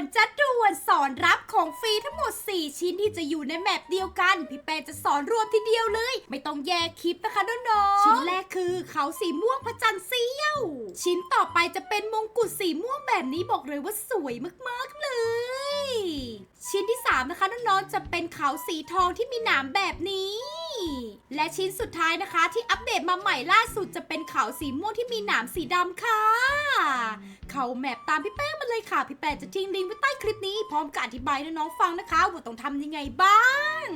วนจะด่วนสอนรับของฟรีทั้งหมด 4 ชิ้นที่จะอยู่ในแมปเดียวกัน พี่แปนจะสอนรวมทีเดียวเลย ไม่ต้องแยกคลิปนะคะน้องๆชิ้นแรกคือเขาสีม่วงพระจันทร์เสี้ยว ชิ้นต่อไปจะเป็นมงกุฎสีม่วงแบบนี้บอกเลยว่าสวยมากๆเลย ชิ้นที่ 3 นะคะน้องๆจะเป็นเขาสีทองที่มีหนามแบบนี้ และชิ้นสุดท้ายนะคะ ที่อัปเดตมาใหม่ล่าสุดจะเป็นเขาสีม่วงที่มีหนามสีดำค่ะ เขาแมปตามพี่แป้งมาเลยค่ะ พี่แป้งจะทิ้งลิงก์ไว้ใต้คลิปนี้ พร้อมกับอธิบายให้น้องๆฟังนะคะว่าต้องทำยังไงบ้าง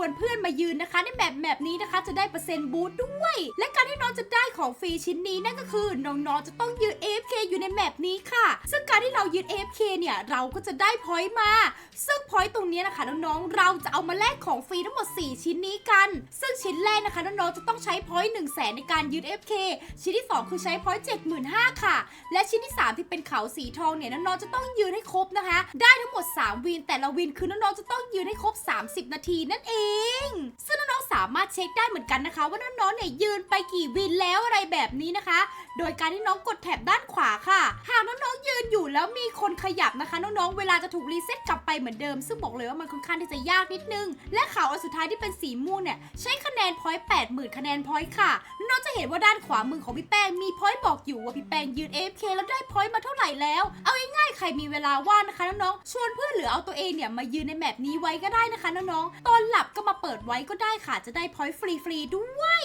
วนเพื่อนมายืนนะคะ ในแบบแบบนี้นะคะจะได้เปอร์เซ็นต์บูสต์ด้วย และการที่น้องจะได้ของฟรีชิ้นนี้นั่นก็คือน้องๆจะต้องยืน AFK อยู่ในแมปนี้ค่ะ ซึ่งการที่เรายืน AFK เนี่ยเราก็จะได้พอยต์มา ซึ่งพอยต์ตรงนี้นะคะน้องๆเราจะเอามาแลกของฟรีทั้งหมด 4 ชิ้นนี้กัน ซึ่งชิ้นแรกนะคะน้องๆจะต้องใช้พอยต์1 0 0 0 0แสนในการยืน AFK ชิ้นที่ 2 คือใช้พอยต์75,000ค่ะ และชิ้นที่ 3 ที่เป็นเขาสีทองเนี่ยน้องๆจะต้องยืนให้ครบนะคะ ได้ทั้งหมด 3 วินแต่ละวินคือน้องๆจะต้องยืนให้ครบ 30 นาทีนั่นเองซึ่งน้องๆสามารถเช็คได้เหมือนกันนะคะ ว่าน้องๆเนี่ยยืนไปกี่วินแล้วอะไรแบบนี้นะคะ โดยการที่น้องกดแถบด้านขวาค่ะ หากน้องๆยืนอยู่แล้วมีคนขยับนะคะ น้องๆ เวลาจะถูกรีเซ็ตกลับไปเหมือนเดิม ซึ่งบอกเลยว่ามันค่อนข้างที่จะยากนิดนึง และเขาวอันสุดท้ายที่เป็นสีม่วงเนี่ยใช้คะแนนพอยต์80,000คะแนนพอยต์ค่ะ น้องจะเห็นว่าด้านขวามือของพี่แป้งมีพอยต์บอกอยู่ว่าพี่แป้งยืน AFK แล้วได้พอยต์มาเท่าไหร่แล้ว เอาง่ายๆใครมีเวลาว่างนะคะน้องๆ ชวนเพื่อนหรือเอาตัวเองเนี่ยมายืนในแมปนี้ไว้ก็ได้นะคะน้องๆ ตอนหลับก็มาเปิดไว้ก็ได้ค่ะ จะได้พอยต์ฟรีๆด้วย